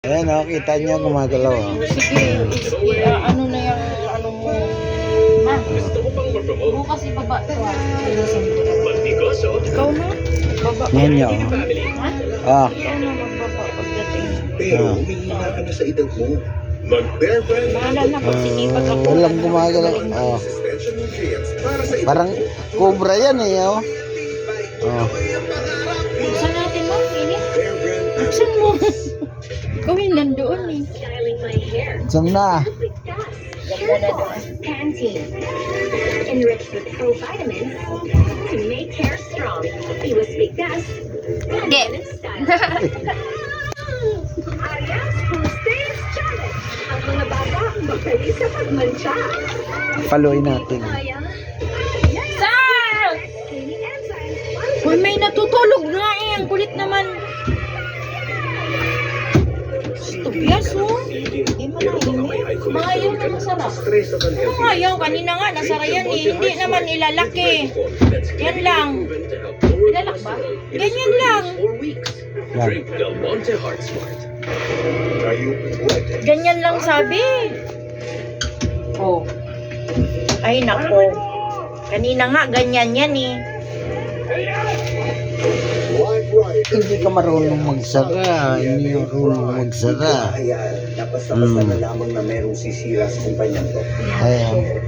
Ayan o, kita niyo gumagalaw oh. o. Sige, is, i- ah, ano na yung ano mo. Ma, bukas ibaba to ah. Ikaw na? Baba. Yan niyo. Ha? Oh. Ikaw na magbaba pagdating. Pero Ah. humihina ka na sa edad mo. Mag-Bear Brand Bahala na pag sinipag Ah, ako. walang gumagalaw. Oh. Parang cobra yan eh oh. Oh. Buksan natin mo, ini. Bear Brand Buksan mo. Yung nandoon eh. Saan na? Pantene. Enriched with provitamins to make hair strong. Iwas bigkas. And style. Arias Hussein Challenge. Ang mga bata magaling sa pagmantsa. Paluin natin. Kaya, Sir! Uy, may natutulog nga eh. Ang kulit naman. Tubyas oh. Hindi mo na ini. Mga yun na masarap. yun? Kanina nga, nasara yan eh. Hindi naman ilalaki. Yan lang. Ilalak ba? Ganyan lang. Ganyan lang sabi. Oh. Ay, nako. Kanina nga, ganyan yan eh. Hindi ka marunong magsara. Hindi marunong magsara. Kaya napasa Hmm. na lamang na merong sisira sa kumpanyang to. Ayan.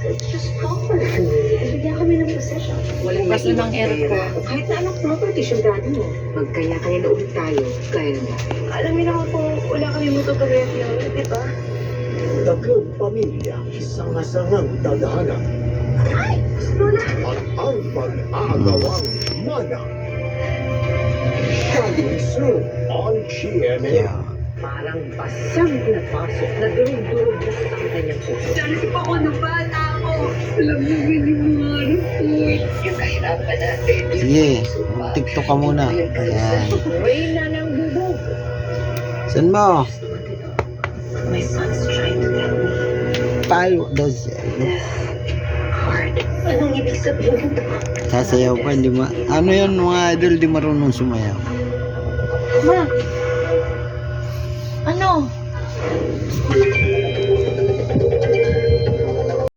Just it. Bigyan kami ng possession. Walang Bukas na ng aircon. Kahit na anong property siyang dati mo. Magkaya-kaya na ulit tayo. Kaya na. Alam mo naman kung wala kami motografiya, di ba? Tatlong pamilya, isang asangang tadhana. Ay! Lola! Ang pag-aagawang mana. Coming soon on GMA. Yeah. Parang basang napasok na durog-durog na sa kanyang puso. Dahil pa ako nung bata ako. Alam mo yun yung mga report. Yung kahirapan natin. Sige, mag-tiktok ka muna. Ayan. Reyna ng bubog. Saan mo? My son's trying to tell me Tayo daw siya. Anong ibig sabihin ito? Sasayaw pa, hindi ma... Ano yun mga idol, di marunong sumayaw. Ma. Ano?